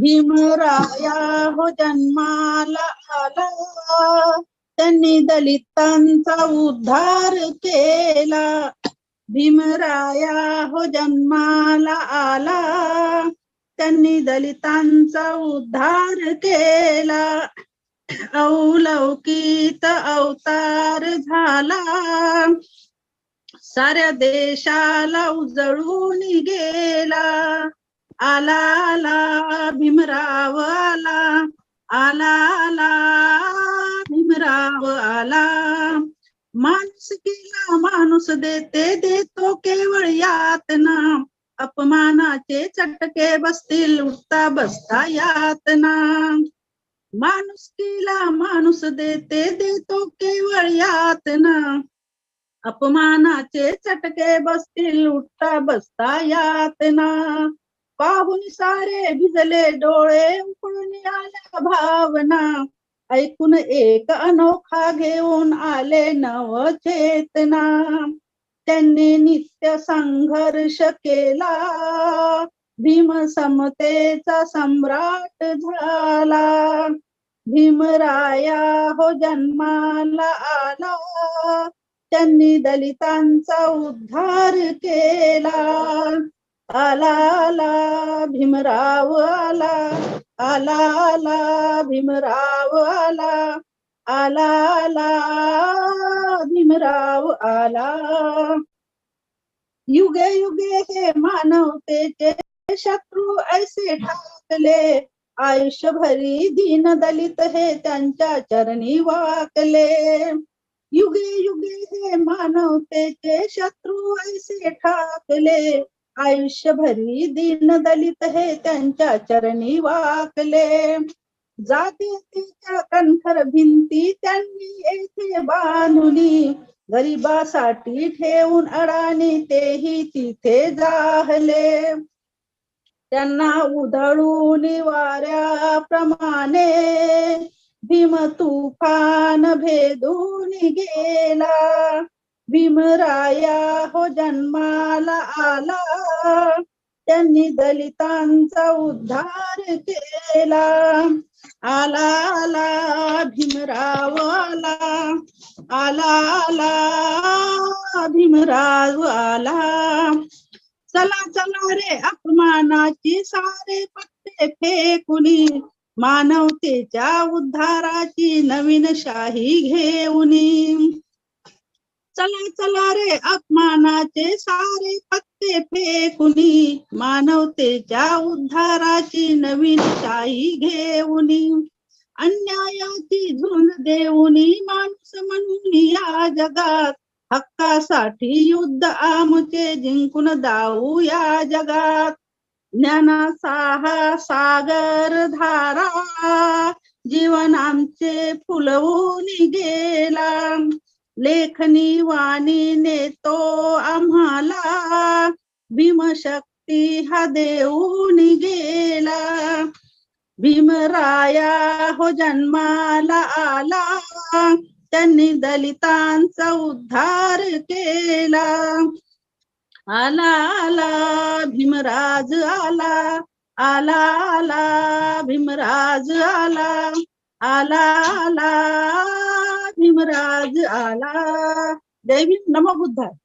भीमराया हो जन्माला आला त्यांनी दलितांचा उद्धार केला भीमराया हो जन्माला आला त्यांनी दलितांचा उद्धार केला अवलौकित अवतार झाला साऱ्या देशाला उजळून गेला आला आला भीमराव आला. आला आला भीमराव आला. माणूस केला माणूस देते देतो केवळ यातना. अपमानाचे चटके बसतील उठता बसता यातना. माणूस केला माणूस देते देतो केवळ यातना. अपमानाचे चटके बसतील उठता बसता यातना. पाहून सारे भिजले डोळे उकळून आल्या भावना. ऐकून एक अनोखा घेऊन आले नव चेतना त्यांनी नित्य संघर्ष केला. भीम समतेचा सम्राट झाला. भीमराया हो जन्माला आला. त्यांनी दलितांचा उद्धार केला. आला आला भीमराव आला आला आला भीमराव आला आला आला भीमराव आला. युगे युगे हे मानवतेचे शत्रू ऐसे ठाकले आयुष्यभरी दीन दलित हे त्यांच्या चरणी वाकले. युगे युगे हे मानवतेचे शत्रू ऐसे ठाकले आयुष्यभरी दीन दलित हे त्यांच्या चरणी वाकले. जातीच्या कणखर भिंती त्यांनी येथे बांधुनी गरिबासाठी ठेवून अडाणी तेही तिथे जाहले. त्यांना उधळून वाऱ्याप्रमाणे भीम तुफान भेदून गेला. भीमराया हो जन्माला आला. त्यांनी दलितांचा उद्धार केला. आला आला भीमराव आला आला आला भीमराव आला चला चला रे अपमानाची सारे पत्ते फेकुनी. मानवतेच्या उद्धाराची नवीन शाही घेऊनी. चला चला रे अपमानाचे सारे पत्ते फेकुनी. मानवतेच्या उद्धाराची नवीन शाही घेऊनी. अन्यायाची झुंज देऊनी माणूस म्हणून या जगात. हक्कासाठी युद्ध आमचे जिंकून दाऊ या जगात. ज्ञानासाहा सागर धारा जीवन आमचे फुलवून गेला. लेखनी वाणी नेतो आम्हाला. भीमशक्ती हा देऊन गेला. भीमराया हो जन्माला आला. त्यांनी दलितांचा उद्धार केला. आला आला भीमराज आला. आला आला भीमराज आला. आला आला. भीमराज आला जय भीम नमो बुद्धाय